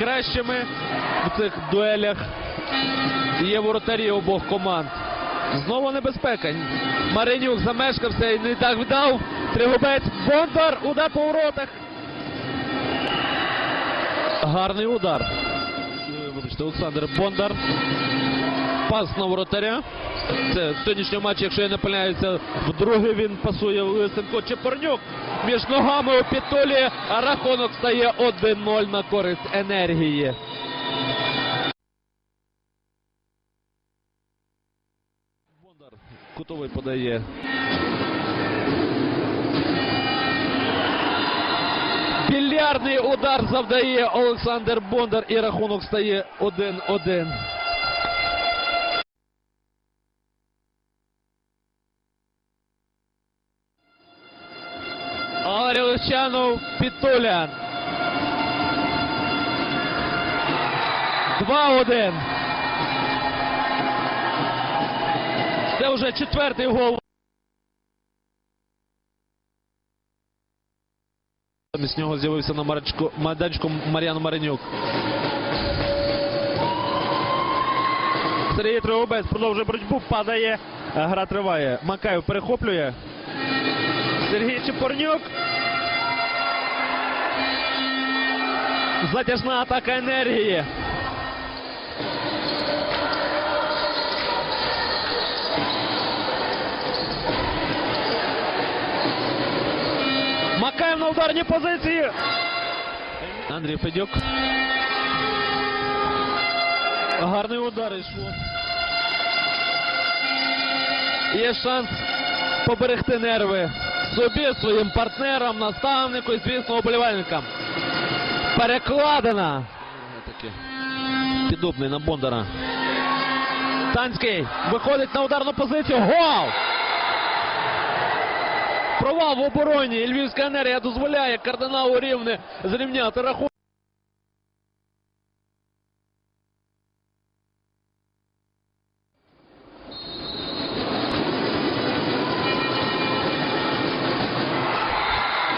найкращими в цих дуелях є воротарі обох команд. Знову небезпека. Маринюк замешкався і не так вдав. Тригубець Бондар. Удар по воротах. Гарний удар. Вибачте, Олександр Бондар. Пас на воротаря. Це в сьогоднішньому матчі, якщо я не помиляюся, вдруге він пасує Лисенко Чепорнюк. Між ногами у підтолі, а рахунок стає 1-0 на користь енергії. Бондар кутовий подає. Більярдний удар завдає Олександр Бондар і рахунок стає 1-1. Валерій Лущанов Підтулян. 2-1. Це вже четвертий гол. Замість нього з'явився на марочку- майданчику Мар'ян Маринюк. Сергій Тригубець продовжує боротьбу, падає. Гра триває. Макаєв перехоплює. Сергій Чепорнюк. Затяжна атака енергії. Макаєв на ударній позиції. Андрій Федюк. Гарний удар йшло. Є шанс поберегти нерви собі, своїм партнерам, наставнику і, звісно, оболівальникам. Перекладена. Таки. Піддубний на Бондара. Танський виходить на ударну позицію. Гол! Провал в обороні. І Львівська енергія дозволяє кардиналу рівне зрівняти рахунок.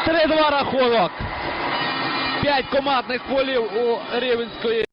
Три-два рахунок. П'ять командних полів у Рівенської.